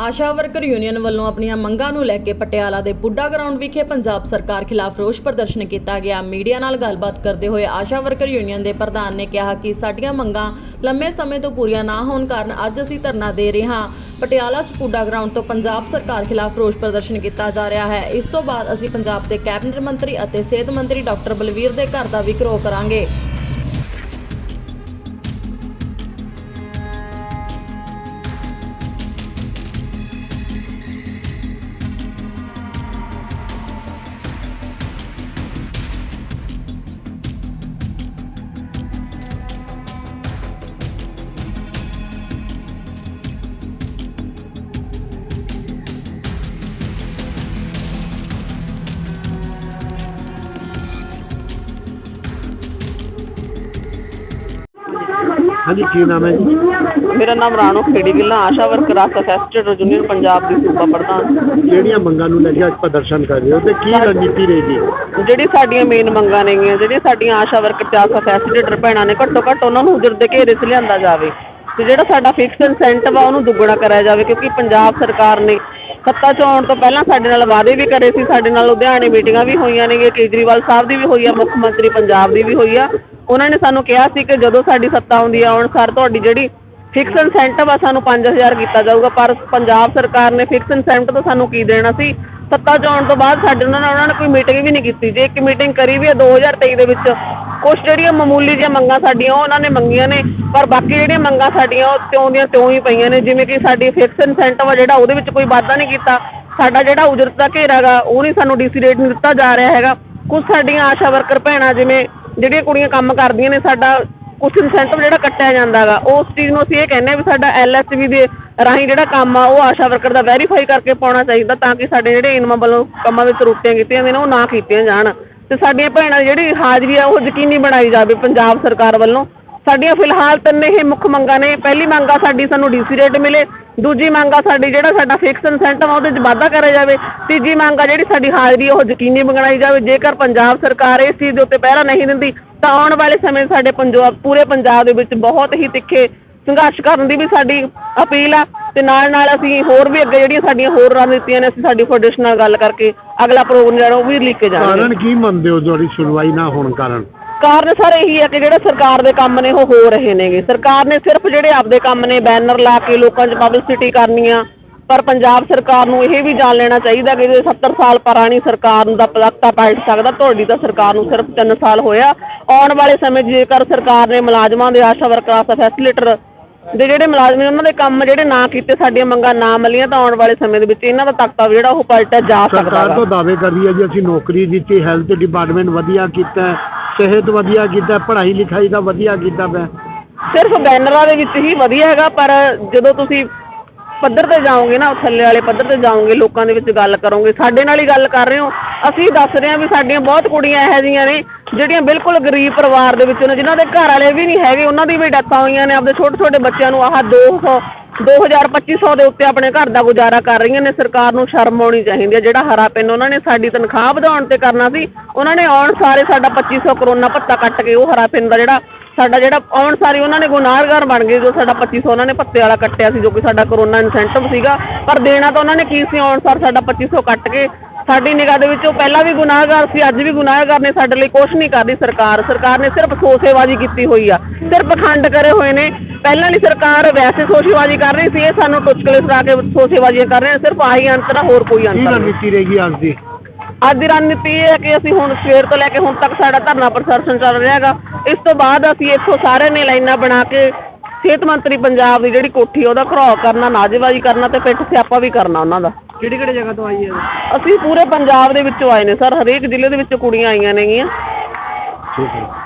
ਆਸ਼ਾ worker union ਵੱਲੋਂ ਆਪਣੀਆਂ ਮੰਗਾਂ ਨੂੰ ਲੈ ਕੇ ਪਟਿਆਲਾ ਦੇ ਪੁੱਡਾ ਗਰਾਊਂਡ ਵਿਖੇ ਪੰਜਾਬ ਸਰਕਾਰ ਖਿਲਾਫ ਰੋਸ ਪ੍ਰਦਰਸ਼ਨ ਕੀਤਾ ਗਿਆ। ਮੀਡੀਆ ਨਾਲ ਗੱਲਬਾਤ ਕਰਦੇ ਹੋਏ ਆਸ਼ਾ ਵਰਕਰ ਯੂਨੀਅਨ ਦੇ ਪ੍ਰਧਾਨ ਨੇ ਕਿਹਾ ਕਿ ਸਾਡੀਆਂ ਮੰਗਾਂ ਲੰਮੇ ਸਮੇਂ ਤੋਂ ਪੂਰੀਆਂ ਨਾ ਹੋਣ ਕਾਰਨ ਅੱਜ ਅਸੀਂ ਧਰਨਾ ਦੇ ਰਹੇ ਹਾਂ। ਪਟਿਆਲਾ 'ਚ ਪੁੱਡਾ ਗਰਾਊਂਡ ਤੋਂ ਪੰਜਾਬ ਸਰਕਾਰ ਖਿਲਾਫ ਰੋਸ ਪ੍ਰਦਰਸ਼ਨ ਕੀਤਾ ਜਾ ਰਿਹਾ ਹੈ। ਇਸ ਤੋਂ ਬਾਅਦ ਅਸੀਂ ਪੰਜਾਬ ਦੇ ਕੈਬਨਿਟ ਮੰਤਰੀ ਅਤੇ ਸਿਹਤ ਮੰਤਰੀ ਡਾਕਟਰ ਬਲਵੀਰ ਦੇ ਘਰ ਦਾ ਵੀ ਘਰੋਹ ਕਰਾਂਗੇ। ਹਾਂਜੀ ਕੀ ਨਾਮ ਹੈ ਜੀ? ਮੇਰਾ ਨਾਮ Rano Kheri Gilla ASHA worker ASHA ਫੈਸਟਡ union Punjab ਦੀ ਸੂਬਾ ਪ੍ਰਧਾਨ। ਕਿਹੜੀਆਂ ਮੰਗਾਂ ਨੂੰ ਲੈ ਕੇ ਅੱਜ ਪ੍ਰਦਰਸ਼ਨ ਕਰ ਰਹੇ ਹੋ ਤੇ ਕੀ ਰਣਨੀਤੀ ਰਹੇਗੀ ਜਿਹੜੀ ਸਾਡੀਆਂ ਮੇਨ ਮੰਗਾਂ ਨੇਗੀਆਂ ਜਿਹੜੀਆਂ ਸਾਡੀਆਂ ਆਸ਼ਾ ਵਰਕਰ ਤੇ ਆਸਾ ਭੈਣਾਂ ਨੇ ਘੱਟੋ ਘੱਟ ਉਹਨਾਂ ਨੂੰ ਉਜਰ ਦੇ ਘੇਰੇ 'ਚ ਲਿਆਂਦਾ ਜਾਵੇ। ਤੇ ਜਿਹੜਾ ਸਾਡਾ ਫਿਕਸ ਇਨਸੈਂਟਿਵ ਆ ਉਹਨੂੰ ਦੁੱਗਣਾ ਕਰਿਆ ਜਾਵੇ ਕਿਉਂਕਿ ਪੰਜਾਬ ਸਰਕਾਰ ਨੇ ਸੱਤਾ 'ਚ ਆਉਣ ਤੋਂ ਪਹਿਲਾਂ ਸਾਡੇ ਨਾਲ ਵਾਅਦੇ ਵੀ ਕਰੇ ਸੀ ਸਾਡੇ ਨਾਲ ਲੁਧਿਆਣੇ ਮੀਟਿੰਗਾਂ ਵੀ ਹੋਈਆਂ ਨੇਗੀਆਂ ਕੇਜਰੀਵਾਲ ਸਾਹਿਬ ਦੀ ਵੀ ਹੋਈ ਆ ਮੁੱਖ ਮੰਤਰੀ ਪੰਜਾਬ ਦੀ ਵੀ ਹੋਈ ਆ। ਉਹਨਾਂ ਨੇ ਸਾਨੂੰ ਕਿਹਾ ਸੀ ਕਿ ਜਦੋਂ ਸਾਡੀ ਸੱਤਾ ਆਉਂਦੀ ਆ ਹੁਣ ਸਰ ਤੁਹਾਡੀ ਜਿਹੜੀ ਫਿਕਸ ਇਨਸੈਂਟਿਵ ਆ, ਸਾਨੂੰ 5000 ਕੀਤਾ ਜਾਊਗਾ। ਪਰ ਪੰਜਾਬ ਸਰਕਾਰ ਨੇ ਫਿਕਸ ਇਨਸੈਂਟਿਵ ਤਾਂ ਸਾਨੂੰ ਕੀ ਦੇਣਾ ਸੀ? ਸੱਤਾ 'ਚ ਆਉਣ ਤੋਂ ਬਾਅਦ ਸਾਡੇ ਨਾਲ ਉਹਨਾਂ ਨੇ ਕੋਈ ਮੀਟਿੰਗ ਵੀ ਨਹੀਂ ਕੀਤੀ। ਜੇ ਇੱਕ ਮੀਟਿੰਗ ਕਰੀ ਵੀ ਹੈ 2023 ਦੇ ਵਿੱਚ, ਕੁਛ ਜਿਹੜੀਆਂ ਮਾਮੂਲੀ ਜਿਹੀਆਂ ਮੰਗਾਂ ਸਾਡੀਆਂ ਉਹਨਾਂ ਨੇ ਮੰਗੀਆਂ ਨੇ। ਪਰ ਬਾਕੀ ਜਿਹੜੀਆਂ ਮੰਗਾਂ ਸਾਡੀਆਂ, ਉਹ ਤਿਉਂ ਦੀਆਂ ਤਿਉਂ ਹੀ ਪਈਆਂ ਨੇ। ਜਿਵੇਂ ਕਿ ਸਾਡੀ ਫਿਕਸ ਇਨਸੈਂਟਿਵ ਆ, ਜਿਹੜਾ ਉਹਦੇ ਵਿੱਚ ਕੋਈ ਵਾਧਾ ਨਹੀਂ ਕੀਤਾ। ਸਾਡਾ ਜਿਹੜਾ ਉਜਰਤ ਦਾ ਘੇਰਾ ਗਾ, ਉਹ ਨਹੀਂ ਸਾਨੂੰ ਡੀਸੀ ਰੇਟ ਨਹੀਂ ਦਿੱਤਾ ਜਾ ਰਿਹਾ ਹੈਗਾ। ਕੁਝ ਸਾਡੀਆਂ ਆਸ਼ਾ ਵਰਕਰ ਭੈਣਾਂ, ਜਿਵੇਂ ਜਿਹੜੀਆਂ ਕੁੜੀਆਂ ਕੰਮ ਕਰਦੀਆਂ ਨੇ, ਸਾਡਾ ਕੁਛ ਇਨਸੈਂਟਿਵ ਜਿਹੜਾ ਕੱਟਿਆ ਜਾਂਦਾ ਗਾ ਉਸ ਚੀਜ਼ ਨੂੰ ਅਸੀਂ ਇਹ ਕਹਿੰਦੇ ਹਾਂ ਵੀ ਸਾਡਾ ਐਲ ਐਚ ਬੀ ਦੇ ਰਾਹੀਂ ਜਿਹੜਾ ਕੰਮ ਆ, ਉਹ ਆਸ਼ਾ ਵਰਕਰ ਦਾ ਵੈਰੀਫਾਈ ਕਰਕੇ ਪਾਉਣਾ ਚਾਹੀਦਾ ਤਾਂ ਕਿ ਸਾਡੇ ਜਿਹੜੇ ਇਨਮਾਂ ਵੱਲੋਂ ਕੰਮਾਂ ਵਿੱਚ ਰੋਟੀਆਂ ਕੀਤੀਆਂ ਨੇ ਉਹ ਨਾ ਕੀਤੀਆਂ ਜਾਣ। ਤੇ ਸਾਡੀਆਂ ਭੈਣਾਂ ਦੀ ਜਿਹੜੀ ਹਾਜ਼ਰੀ ਆ, ਉਹ ਯਕੀਨੀ ਬਣਾਈ ਜਾਵੇ ਪੰਜਾਬ ਸਰਕਾਰ ਵੱਲੋਂ। ਸਾਡੀਆਂ ਫਿਲਹਾਲ ਤਿੰਨ ਇਹ ਮੁੱਖ ਮੰਗਾਂ ਨੇ। ਪਹਿਲੀ ਮੰਗ ਆ ਸਾਡੀ ਸਾਨੂੰ ਡੀ ਸੀ ਰੇਟ ਮਿਲੇ। ਦੂਜੀ ਮੰਗ ਆ ਸਾਡੀ ਜਿਹੜਾ ਸਾਡਾ ਫਿਕਸ ਇਨਸੈਂਟਿਵ ਆ, ਉਹਦੇ 'ਚ ਵਾਧਾ ਕਰਿਆ ਜਾਵੇ। ਤੀਜੀ ਮੰਗ ਆ ਜਿਹੜੀ ਸਾਡੀ ਹਾਜ਼ਰੀ ਆ, ਉਹ ਯਕੀਨੀ ਬਣਾਈ ਜਾਵੇ। ਜੇਕਰ ਪੰਜਾਬ ਸਰਕਾਰ ਇਸ ਚੀਜ਼ ਦੇ ਉੱਤੇ ਪਹਿਰਾ ਨਹੀਂ ਦਿੰਦੀ, ਤਾਂ ਆਉਣ ਵਾਲੇ ਸਮੇਂ ਸਾਡੇ ਪੰਜਾਬ, ਪੂਰੇ ਪੰਜਾਬ ਦੇ ਵਿੱਚ ਬਹੁਤ ਹੀ ਤਿੱਖੇ ਸੰਘਰਸ਼ ਕਰਨ ਦੀ ਵੀ ਸਾਡੀ ਅਪੀਲ ਆ। ਤੇ ਨਾਲ ਨਾਲ ਅਸੀਂ ਹੋਰ ਵੀ ਅੱਗੇ ਜਿਹੜੀਆਂ ਸਾਡੀਆਂ ਹੋਰ ਰਣਨੀਤੀਆਂ ਨੇ, ਅਸੀਂ ਸਾਡੀ ਫੈਡਰੇਸ਼ਨ ਨਾਲ ਗੱਲ ਕਰਕੇ ਅਗਲਾ ਪ੍ਰੋਗਰਾਮ ਜਿਹੜਾ ਉਹ ਵੀ ਲਿਖ ਕੇ ਜਾਵਾਂਗੇ ਕਾਰਨ ਕੀ ਮੰਨਦੇ ਹੋ, ਤੁਹਾਡੀ ਸੁਣਵਾਈ ਨਾ ਹੋਣ ਕਾਰਨ? ਕਾਰਨ ਸਰ ਇਹੀ ਹੈ ਕਿ ਜਿਹੜੇ ਸਰਕਾਰ ਦੇ ਕੰਮ ਨੇ ਉਹ ਹੋ ਰਹੇ ਨੇਗੇ। ਸਰਕਾਰ ਨੇ ਸਿਰਫ ਜਿਹੜੇ ਆਪਦੇ ਕੰਮ ਨੇ, ਬੈਨਰ ਲਾ ਕੇ ਲੋਕਾਂ 'ਚ ਪਬਲਿਸਿਟੀ ਕਰਨੀ ਆ ਪਰ ਪੰਜਾਬ ਸਰਕਾਰ ਨੂੰ ਇਹ ਵੀ ਜਾਣ ਲੈਣਾ ਚਾਹੀਦਾ ਕਿ ਜੇ 70 ਸਾਲ ਪੁਰਾਣੀ ਸਰਕਾਰ ਨੂੰ ਦਾ ਪਲਕਤਾ ਪਲਟ ਸਕਦਾ, ਤੁਹਾਡੀ ਤਾਂ ਸਰਕਾਰ ਨੂੰ ਸਿਰਫ 3 ਸਾਲ ਹੋਇਆ। ਆਉਣ ਵਾਲੇ ਸਮੇਂ ਜੇਕਰ ਸਰਕਾਰ ਨੇ ਮੁਲਾਜ਼ਮਾਂ ਦੇ ਆਸ਼ਾ ਵਰਕਰਾਂ ਦਾ ਫੈਸਿਲਿਟਰ ਦੇ ਜਿਹੜੇ ਮੁਲਾਜ਼ਮ ਨੇ ਉਹਨਾਂ ਦੇ ਕੰਮ ਜਿਹੜੇ ਨਾ ਕੀਤੇ ਸਾਡੀਆਂ ਮੰਗਾਂ ਨਾ ਮਿਲੀਆਂ ਤਾਂ ਆਉਣ ਵਾਲੇ ਸਮੇਂ ਦੇ ਵਿੱਚ ਇਹਨਾਂ ਦਾ ਤਖਤਾ ਜਿਹੜਾ ਉਹ ਪਲਟਿਆ ਜਾ ਸਕਦਾ ਸਰਕਾਰ ਤੋਂ ਦਾਅਵੇ ਕਰਦੀ ਹੈ ਜੀ ਅਸੀਂ ਨੌਕਰੀ ਦਿੱਤੀ ਹੈਲਥ ਡਿਪਾਰਟਮੈਂਟ ਵਧੀਆ ਕੀਤਾ ਹੈ, ਸਿਹਤ ਵਧੀਆ ਕੀਤਾ ਹੈ, ਪੜ੍ਹਾਈ ਲਿਖਾਈ ਦਾ ਵਧੀਆ ਕੀਤਾ ਪਿਆ। ਸਿਰਫ ਬੈਨਰਾਂ ਦੇ ਵਿੱਚ ਹੀ ਵਧੀਆ ਹੈਗਾ ਪਰ ਜਦੋਂ ਤੁਸੀਂ ਪੱਧਰ ਤੇ ਜਾਓਗੇ ਨਾ ਥੱਲੇ ਵਾਲੇ ਪੱਧਰ ਤੇ ਜਾਓਗੇ ਲੋਕਾਂ ਦੇ ਵਿੱਚ ਗੱਲ ਕਰੋਗੇ ਸਾਡੇ ਨਾਲ ਹੀ ਗੱਲ ਕਰ ਰਹੇ ਹੋ। ਅਸੀਂ ਦੱਸ ਰਹੇ ਹਾਂ ਵੀ ਸਾਡੀਆਂ ਬਹੁਤ ਕੁੜੀਆਂ ਇਹੋ ਜਿਹੀਆਂ ਨੇ ਜਿਹੜੀਆਂ ਬਿਲਕੁਲ ਗਰੀਬ ਪਰਿਵਾਰ ਦੇ ਵਿੱਚੋਂ ਨੇ, ਜਿਨ੍ਹਾਂ ਦੇ ਘਰ ਵਾਲੇ ਵੀ ਨਹੀਂ ਹੈਗੇ, ਉਹਨਾਂ ਦੀ ਵੀ ਡੈਥਾਂ ਹੋਈਆਂ ਨੇ, ਆਪਦੇ ਛੋਟੇ ਛੋਟੇ ਬੱਚਿਆਂ ਨੂੰ ਆਹ 200 2000 2500 ਦੇ ਉੱਤੇ ਆਪਣੇ ਘਰ ਦਾ ਗੁਜ਼ਾਰਾ ਕਰ ਰਹੀਆਂ ਨੇ, ਸਰਕਾਰ ਨੂੰ ਸ਼ਰਮ ਆਉਣੀ ਚਾਹੀਦੀ ਹੈ। ਜਿਹੜਾ ਹਰਾ ਪਿੰਨ ਉਹਨਾਂ ਨੇ ਸਾਡੀ ਤਨਖਾਹ ਵਧਾਉਣ ਤੇ ਕਰਨਾ ਸੀ, ਉਹਨਾਂ ਨੇ ਆਉਣ ਸਾਰੇ ਸਾਡਾ 2500 ਕਰੋਨਾ ਭੱਤਾ ਕੱਟ ਕੇ ਉਹ ਹਰਾ ਪਿੰਨ ਦਾ ਜਿਹੜਾ ਸਾਡਾ ਜਿਹੜਾ ਆਉਣ ਸਾਰੀ ਉਹਨਾਂ ਨੇ ਗੁਨਾਹਗਾਰ ਬਣ ਗਏ, ਜੋ ਸਾਡਾ 2500 ਉਹਨਾਂ ਨੇ ਭੱਤੇ ਵਾਲਾ ਕੱਟਿਆ ਸੀ, ਜੋ ਕਿ ਸਾਡਾ ਕਰੋਨਾ ਇਨਸੈਂਟਿਵ ਸੀਗਾ। ਪਰ ਦੇਣਾ ਤਾਂ ਉਹਨਾਂ ਨੇ ਕੀ ਸੀ, ਆਉਣ ਸਾਰ ਸਾਡਾ 2500 ਕੱਟ ਕੇ ਸਾਡੀ ਨਿਗਾਹ ਦੇ ਵਿੱਚ ਉਹ ਪਹਿਲਾਂ ਵੀ ਗੁਨਾਹਗਾਰ ਸੀ ਅੱਜ ਵੀ ਗੁਨਾਹਗਾਰ ਨੇ ਸਾਡੇ ਲਈ ਕੁਝ ਨਹੀਂ ਕਰਦੀ ਸਰਕਾਰ। ਸਰਕਾਰ ਨੇ ਸਿਰਫ ਸੋਸੇਬਾਜ਼ੀ ਕੀਤੀ ਹੋਈ ਆ। ਸਿਰਫ ਖੰਡ ਕਰੇ ਹੋਏ ਨੇ। ਪਹਿਲਾਂ ਵਾਲੀ ਸਰਕਾਰ ਵੈਸੇ ਸੋਸੇਬਾਜ਼ੀ ਕਰ ਰਹੀ ਸੀ ਇਹ ਸਾਨੂੰ ਟੁਚਕਲੇ ਸੁਣਾ ਕੇ ਸੋਸੇਬਾਜ਼ੀਆਂ ਕਰ ਰਹੇ ਨੇ। ਸਿਰਫ ਆਹੀ ਅੰਤਰ ਹੋਰ ਕੋਈ ਕੀ ਅੰਤਰ ਨਹੀਂ। ਰਣਨੀਤੀ ਰਹੇਗੀ ਅੱਜ ਦੀ? ਅੱਜ ਦੀ ਰਣਨੀਤੀ ਇਹ ਹੈ ਕਿ ਅਸੀਂ ਹੁਣ ਸਵੇਰ ਤੋਂ ਲੈ ਕੇ ਹੁਣ ਤੱਕ ਸਾਡਾ ਧਰਨਾ ਪ੍ਰਦਰਸ਼ਨ ਚੱਲ ਰਿਹਾ ਹੈਗਾ। ਇਸ ਤੋਂ ਬਾਅਦ ਅਸੀਂ ਇੱਥੋਂ ਸਾਰੇ ਨੇ ਲਾਈਨਾਂ ਬਣਾ ਕੇ ਸਿਹਤ ਮੰਤਰੀ ਪੰਜਾਬ ਦੀ ਜਿਹੜੀ ਕੋਠੀ ਉਹਦਾ ਘਰਾਓ ਕਰਨਾ ਨਾਜੇਬਾਜ਼ੀ ਕਰਨਾ ਤੇ ਪਿੱਠ ਸਿਆਪਾ ਵੀ ਕਰਨਾ ਉਹਨਾਂ ਦਾ। ਕਿਹੜੀ ਕਿਹੜੀ ਜਗ੍ਹਾ ਤੋਂ ਆਈ ਹੈ? ਅਸੀਂ ਪੂਰੇ ਪੰਜਾਬ ਦੇ ਵਿੱਚੋਂ ਆਏ ਨੇ ਸਰ ਹਰੇਕ ਜ਼ਿਲ੍ਹੇ ਦੇ ਵਿੱਚੋਂ ਕੁੜੀਆਂ ਆਈਆਂ ਨੇਗੀਆਂ। ਠੀਕ ਹੈ।